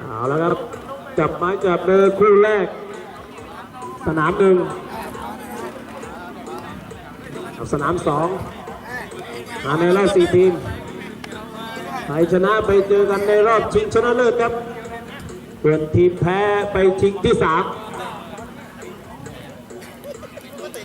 เอาแล้วครับ จับไม้จับเดินคู่แรก สนามหนึ่งเอาสนามสองมาในรอบสี่ทีมใครชนะไปเจอกันในรอบชิงชนะเลิศครับเพื่อนทีมแพ้ไปชิงที่สาม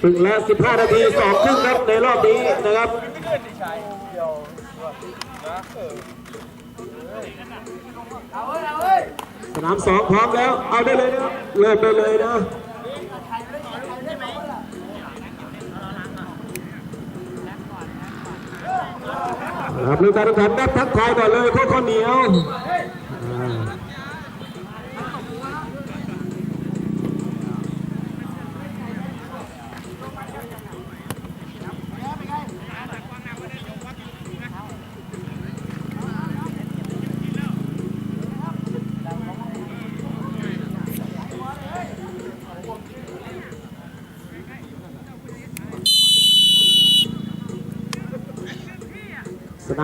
ครึ่งและ15 นาทีสองครึ่งครับในรอบนี้นะครับ สนามสองพร้อมแล้ว เอาได้เลยนะเริ่มได้เลยนะครับลืมการแข่งขันนับทักทายก่อนเลยโค้ชข้าวเหนียวอ่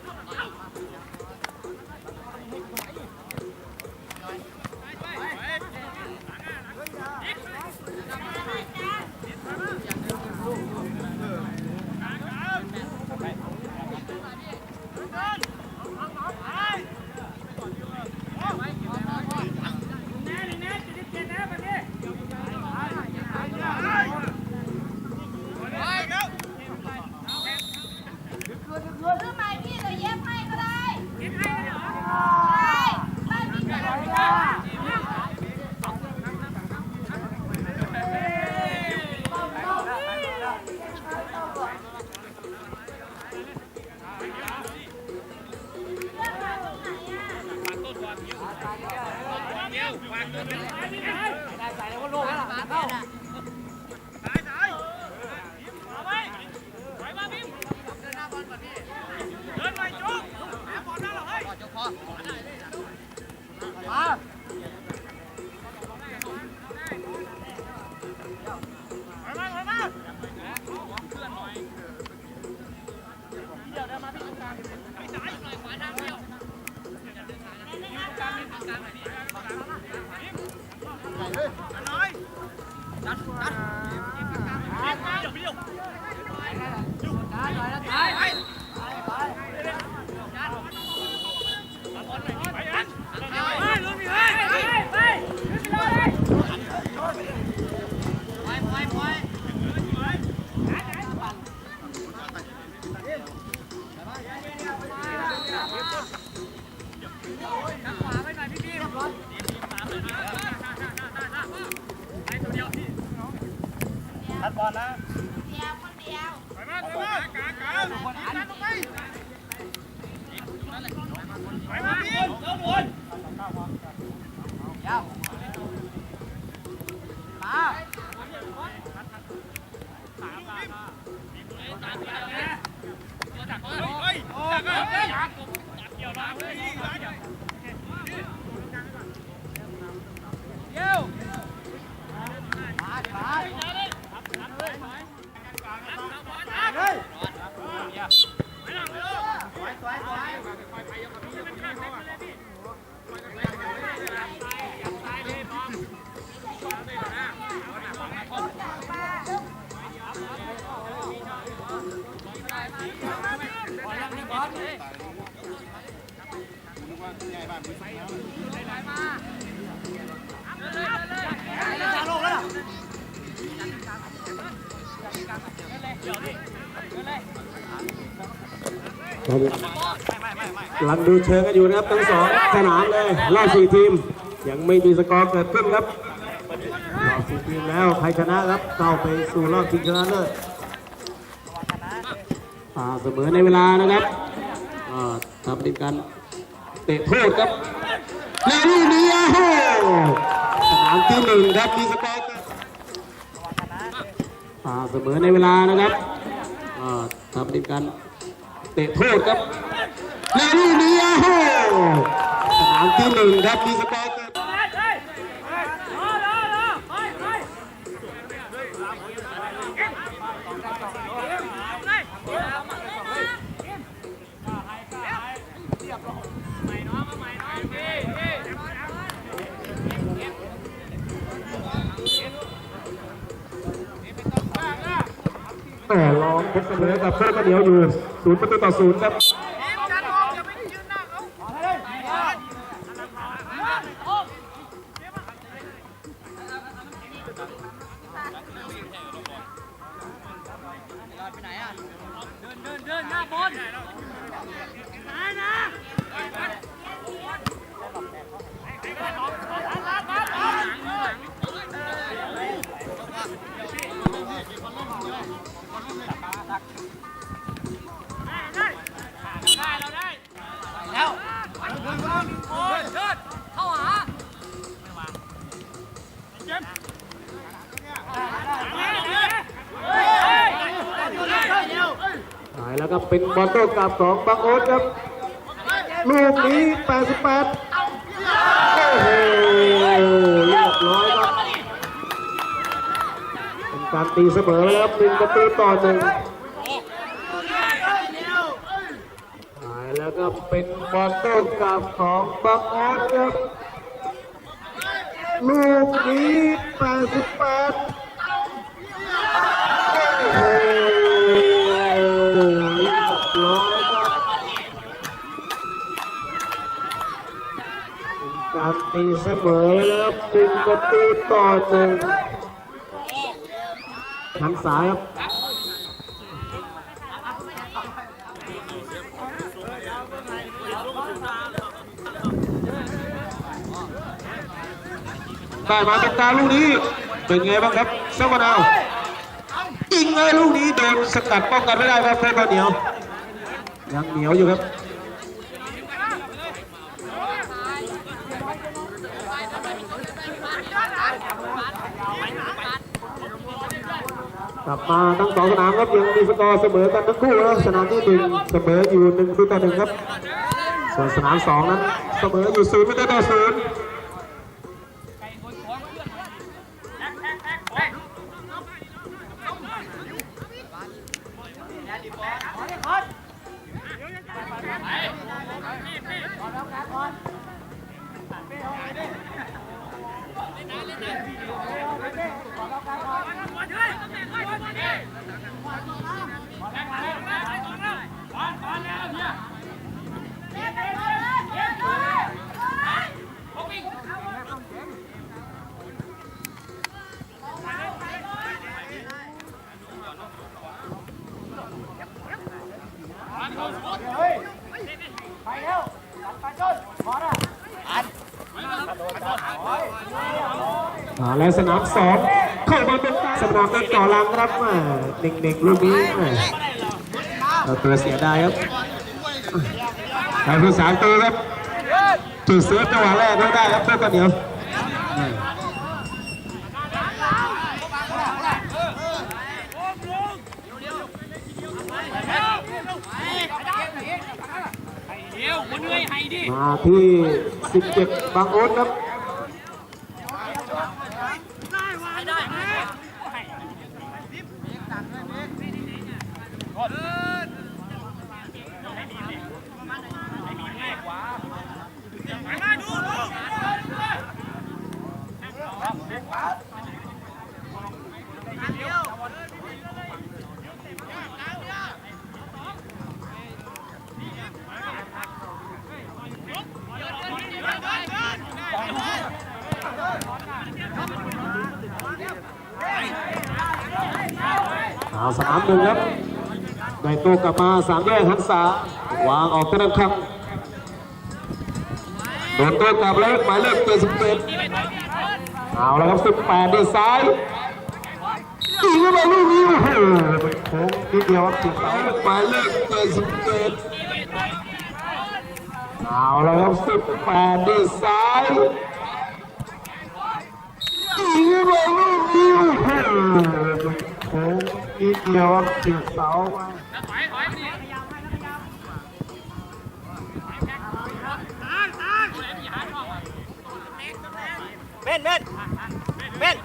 Come on. ทั กำลังดูเชิงกันอยู่นะครับทั้งสองสนามเลยรอบสี่ทีม ยังไม่มีสกอร์เกิดขึ้นครับรอบสี่ทีมแล้วใครชนะครับเข้าไปสู่รอบชิงชนะเลิศอ่าเสมอในเวลานะครับอ่าทำเป็นการเตะโทษครับและลูนี้โอ้โหสนามที่หนึ่งครับมีสกอร์อ่าเสมอในเวลานะครับอ่าทำเป็นการ เตะโทษครับและลูกนี้โอ้โหสนามที่หนึ่งครับมีสกอร์แหม่ลองเพชรเสมอกับเพื่อนก็เหนียวอยู่ ศูนย์ประตูต่อศูนย์ครับ เป็นบอลโต้กลับสองบังโอ๊ตครับ ลูกนี้ 88 โอ้โหเรียบร้อยครับเป็นการตีเสมอแล้วครับหนึ่งประตูต่อหนึ่งหายแล้วก็เป็นบอลโต้กลับของบังโอ๊ตครับ ลูกนี้ 88 แล้วหนึ่งประตูต่อหนึ่งทางซ้ายครับได้มาเป็นตาลูกนี้ เป็นไงบ้างครับเซ้านาวยิงเลยลูกนี้โดนสกัดป้องกันไม่ได้ครับเพชรข้าวเหนียวยังเหนียวอยู่ครับ กลับมาทั้งสองสนามครับยังมีสกอร์เสมอกันทั้งคู่นะสนามที่หนึ่งเสมออยู่หนึ่งประตูต่อหนึ่งครับ ส่วนสนามสองนั้นเสมออยู่ศูนย์ประตูต่อศูนย์ อ่าและสนามสองเข้ามาเป็นสนามเป็นต่อรังรับม่เด็กๆลูกนี้ม่เราตัวเสียดายครับใครผู้สามตัวครับจุดเสือจังหวะแรกไม่ได้ครับเพื่อนกันเดียวแม่ เดี๋ยวคนเหนื่อยให้ดิ มา ที่ 17 บางโอ๊ตครับ เอาสนามหนึ่งครับ ได้ตัวกลับมาสามแยกหันษาวางออกตะนังคำโดนตัวกลับแล้วหมายเลขเจ็ดสิบเจ็ดเอาแล้วครับสิบแปดด้วยซ้ายยิงเข้าไปลูกนี้โอ้โหโค้งนิดเดียวครับถึงเสาหมายเลขเจ็ดสิบเจ็ดเอาแล้วครับสิบแปดดีซ้ายยิงไปลูกนี้โอ้โหโค้ง อีกเดียวครับถึงเสาเม่นเม่นเม่น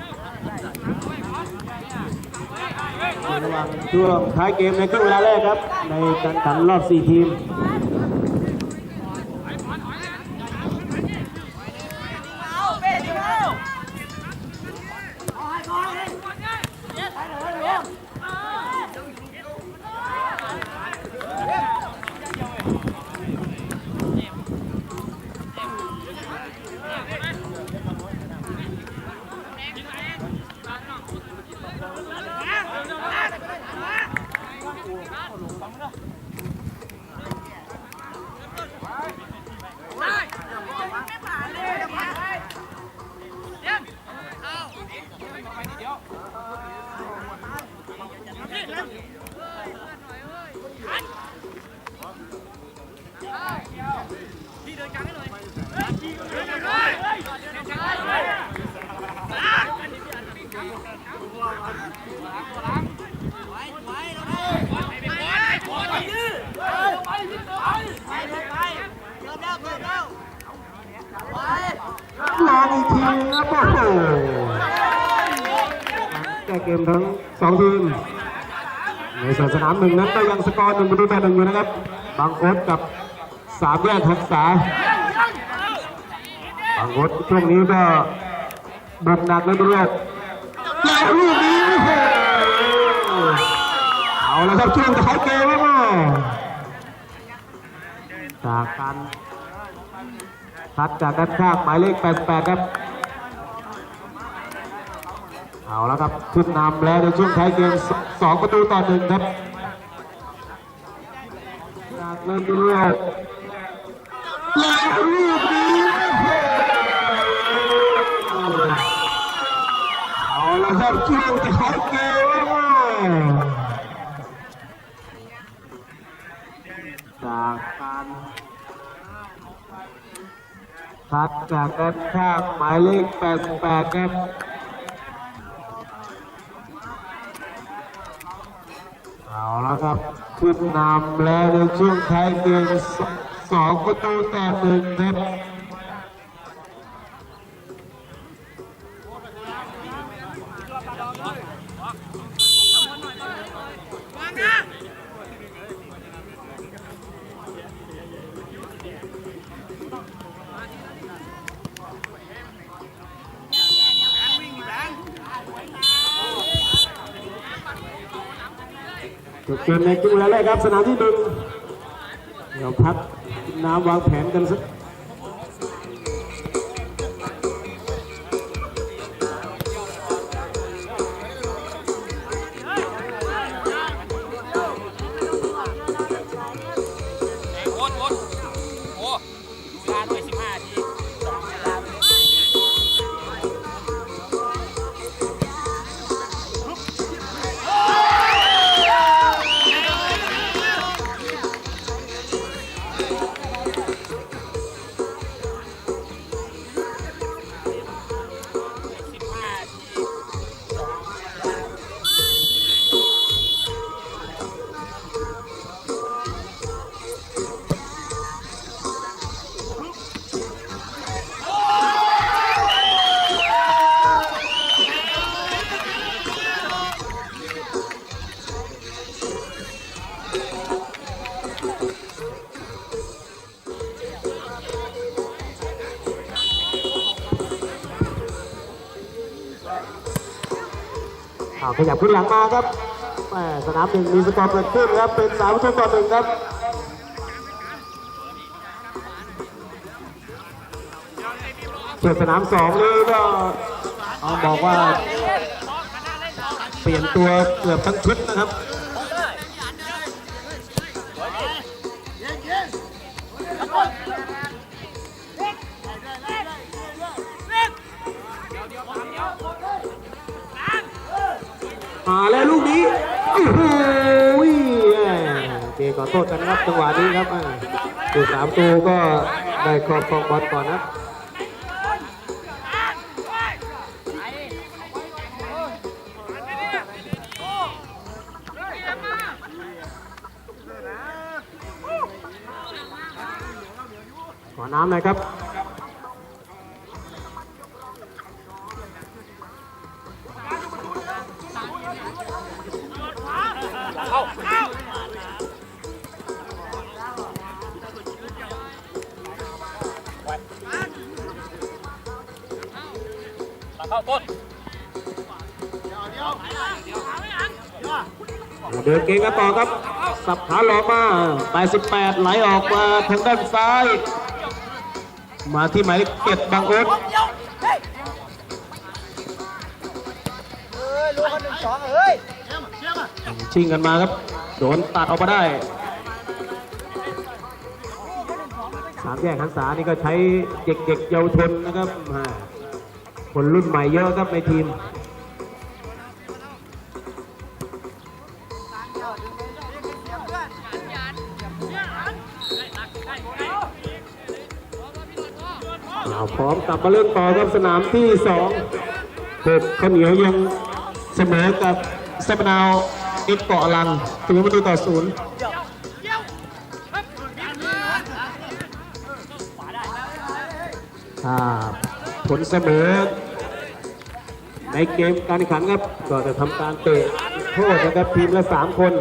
ในระหว่างช่วงท้ายเกมในครึ่งเวลาแรกครับ ในการแข่งขันรอบ 4 ทีม ลองอีกทีครับโอ้โหแก้เกมทั้งสองทีมในส่วนสนามหนึ่งนั้นก็ยังสกอร์หนึ่งประตูต่อหนึ่งอยู่นะครับ บางโคตกับสามแยกทักษาบางโคตช่วงนี้ก็บุกหนักเลยทีเดียวแล้วลูกนี้เอาละครับช่วงท้ายเกมแล้วจากการ ทัดจากด้านข้างหมายเลข 88 ครับ เอาแล้วครับ ขึ้นนำแล้วในช่วงท้ายเกมสองประตูต่อหนึ่งครับจากเริ่มเรื่อยๆแล้วลูกนี้โอ้โหเอาแล้วครับช่วงท้ายเกมแล้วว่าจากการับจากด้านข้างหมายเลข88ครับเอาละครับขึ้นนำแล้วในช่วงท้ายเกมสองประตูแต่หนึ่งครับ จบเกมในครึ่งแล้วแรกครับสนามที่หนึ่งเราพักน้ำวางแผนกันสัก ขยับขึ้นหลังมาครับแม่สนามหนึ่งมีสกอร์เกิดขึ้นครับ เป็นสามประตูต่อหนึ่งครับส่วนสนามสองนี่ก็เอาบอกว่า เปลี่ยนตัวเกือบทั้งชุดนะครับ แล้วลูกนี้โอ้โหขอโทษกันนะครับจังหวะนี้ครับอ่าผู้สามตูก็ได้ครอบครองบอลก่อนนะขอน้ำหน่อยครับ เข้าต้นเดินเกมกันต่อครับ สับขาหลอกมา 88 ไหลออกมาทางด้านซ้าย มาที่หมายเลขเจ็ดบางโอ๊ต ชิงกันมาครับ โดนตัดออกมาได้ สามแยกหันษานี่ก็ใช้เด็กๆเยาวชนนะครับคนรุ่นใหม่เยอะครับในทีมเอาพร้อมกลับมาเล่นต่อครับสนามที่สองหกข้าวเหนียวยังเสมอกับเซปนาว เอ็กเกาะลังถึงประตูต่อศูนย์ผลเสมอ ในเกมการแข่งขันครับ ก็จะทำการเตะโทษนะครับทีมละสามคน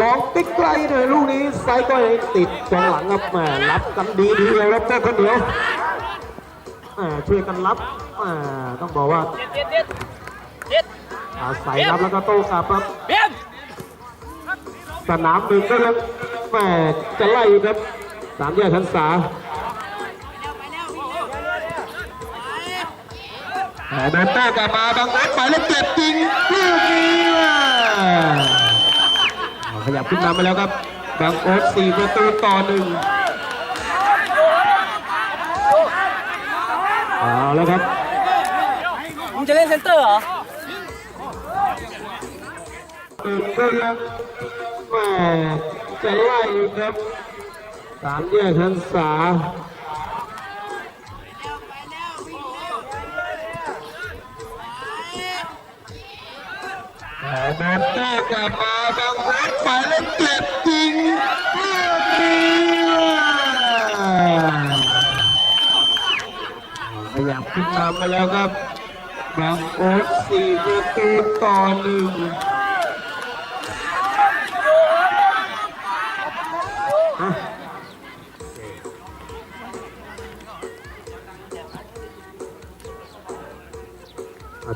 ลองติ๊กไกลหน่อยลูกนี้ไซด์ก็ยังติดกองหลังครับแหมรับกันดีดีเลยครับเจ้าคนเดียวแหมช่วยกันรับแหมต้องบอกว่า อาศัยรับแล้วก็โต้กลับครับเบี้ยมสนามหนึ่งก็ยังแหมจะไล่ครับสามแยกทันษาแหมโดนโต้กลับมาบางเอ็ดหมายเลขเจ็ดจริงลูกนี้ว่ะเอาขยับขึ้นนำไปแล้วครับบางโอ๊ตสี่ประตูต่อหนึ่งเอาแล้วครับมึงจะเล่นเซนเตอร์เหรอ ตึงก็ยังแม่จะไล่ครับสามแยกทันษาแต่โดนแต้กลับมาบางวัดไปแล้วเจ็บจริงลูกนี้ขยับขึ้นมาไปแล้วครับบางโอ๊ตสี่ประตูต่อหนึ่ง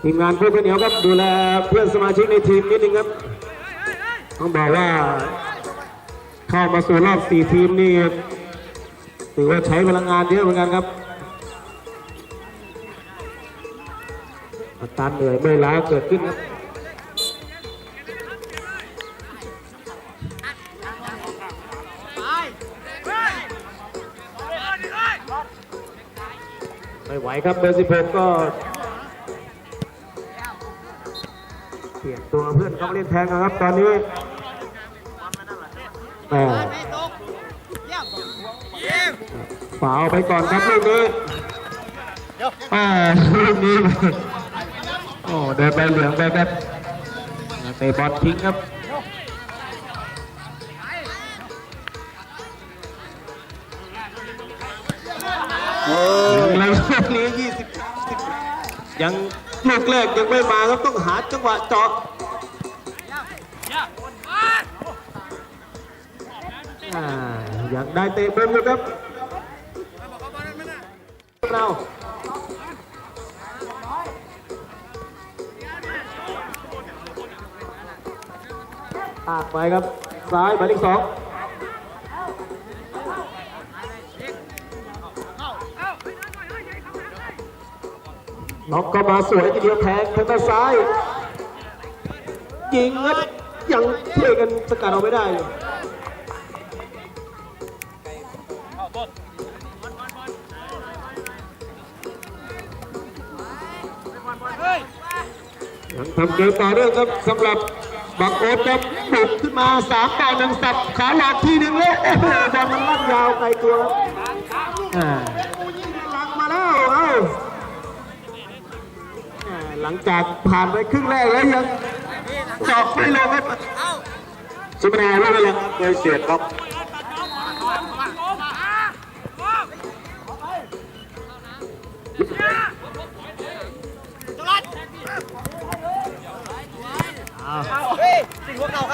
ทีมงานเพื่อนข้าวเหนียวครับดูแลเพื่อนสมาชิกในทีมนิดนึงครับต้องบอกว่าเข้ามาสู่รอบสี่ทีมนี่ถือว่าใช้พลังงานเยอะเหมือนกันครับอาการเหนื่อยไม่ล้าเกิดขึ้นครับไม่ไหวครับเบอร์สิบหกก็ เปลี่ยนตัวเพื่อนเขามาเล่นแทนกันครับ ตอนนี้แหม่ฝาเอาไปก่อนครับลูกนี้อ่าลูกนี้โอ้เดินไปเหลืองไปแบบเตะบอลทิ้งครับแล้วลูกนี้ยี่สิบยัง ลูกแรกยังไม่มาครับต้องหาจังหวะเจาะอ่าอยากได้เตะบอลอยู่ครับเราตากไปครับ ซ้ายหมายเลขสอง น็อกก็มาสวยทีเดียวแทงทางด้านซ้าย ยิงครับยังช่กันสกัดเอาไม่ได้เลยข้าต้นยังทำเกมต่อเนื่องครับสำหรับบังโอ๊ตครับบุกขึ้นมาสามต่อหนึ่งสับขาหลอกทีหนึ่งเลยโอ้โหบอลมันลั่นยาวไกลตัวครับ ลังจากผ่านไปครึ่งแรกแล้วยังจาะไม่ลงครับสุพนาไม่เป็นไรครับโดยเสียดครับ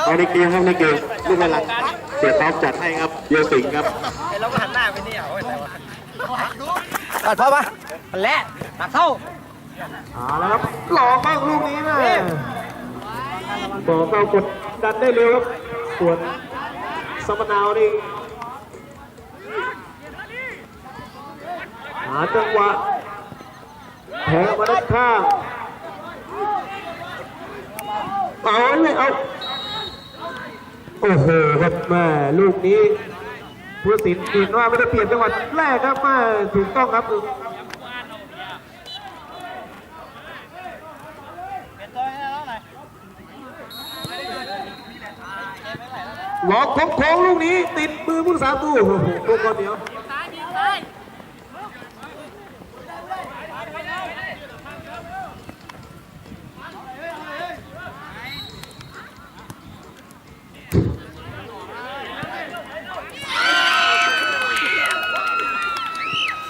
เอาในเกมครับในเกมลูกบอลหลังเสียท็อปจัดให้ครับเยสิงครับเราก็หันหน้าไปนี่ยโอ้ยอะไรวะตัดพอปะมันแหละตัดเข้า เอาแล้วครับหลอกบ้างลูกนี้นะบอกเรากดดันได้เร็วครับส่วนสมนาวนี่หาจังหวะแทงมาด้านข้างเอาเลยเอาโอ้โหครับแม่ลูกนี้ผู้สินเห็นว่าไม่ได้เปลี่ยนจังหวะแรกครับแม่ถูกต้องครับ หลอกโค้งลูกนี้ติดมือผู้รักษาตู้โอ้โหลูกคนเดียว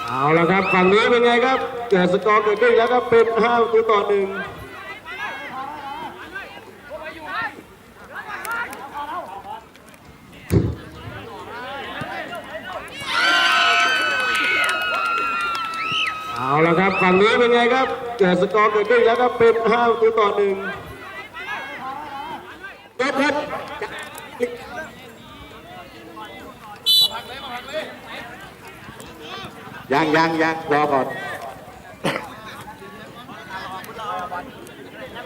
เอาละครับฝั่งนี้เป็นไงครับเกิดสกอร์เกิดขึ้นแล้วก็เป็น5ประตูต่อหนึ่ง เอาละครับ ฝั่งนี้เป็นไงครับ เกิดสกอร์เกิดขึ้นแล้วก็เป็น5ประตูต่อหนึ่งยกครับยังยังยังรอก่อน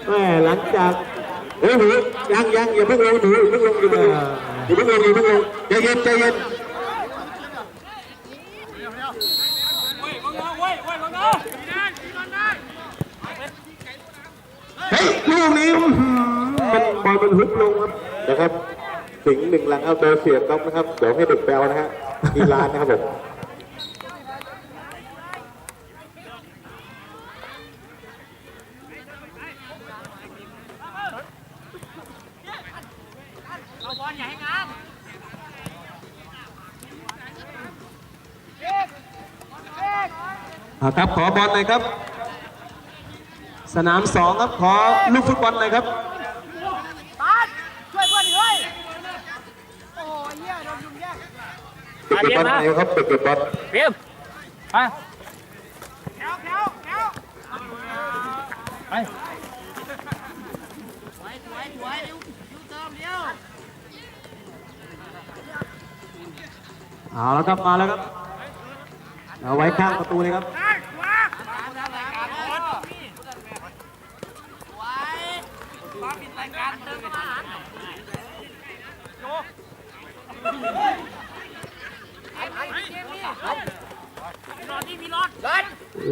แม่หลังจากเฮ้ยหนูยังยังอย่าเพิ่งลงหนูอย่าเพิ่งลงอย่าเพิ่งลงอย่าเพิ่งลงอย่าเพิ่งลงใจเย็นใจเย็นเฮ้ยลูกนี้อื้ยมึงเอหื อมันบอลมันฮึดลงครับนะครับสิงหนึ่งหลังเอาโดยเสียท็อปนะครับเดี๋ยวให้เด็กแปลนะฮะที่ร้านนะครับผมอ่าครับขอบอลหน่อยครับ สนามสองครับขอลูกฟุตบอลหน่อยครับเด็กเก็บบอลไหนครับเด็กเก็บบอลเพียมไปไปเอาแล้วครับมาแล้วครับเอาไว้ข้างประตูเลยครับ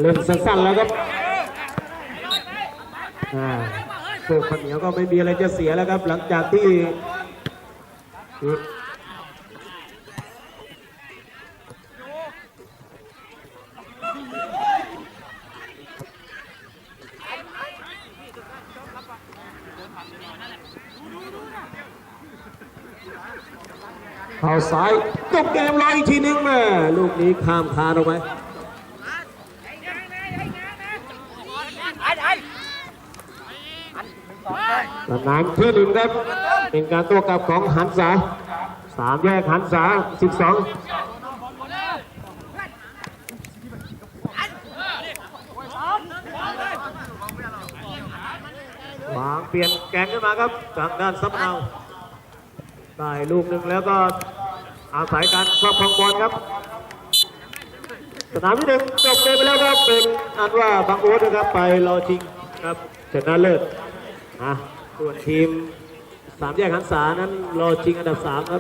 เล่นสั้นๆแล้วครับอ่าพวกคนเหนียวก็ไม่มีอะไรจะเสียแล้วครับ หลังจากที่เข่าซ้ายจบเกมรออีกทีนึงแม่ลูกนี้ข้ามคานออกไป สนามที่หนึ่งครับเป็นการตัวกลับของหันษาสามแยกหันษาสิบสองวางเปลี่ยนแกนขึ้นมาครับทางด้านซับเอาได้ลูกหนึ่งแล้วก็อาศัยการครอบครองบอลครับ สนามที่หนึ่งจบเกมไปแล้วครับเป็นอันว่าบางโอ๊ตนะครับไปรอชิงครับชนะเลิศอะ ส่วนทีมสามแยกหันษานั้นรอชิงอันดับสามครับ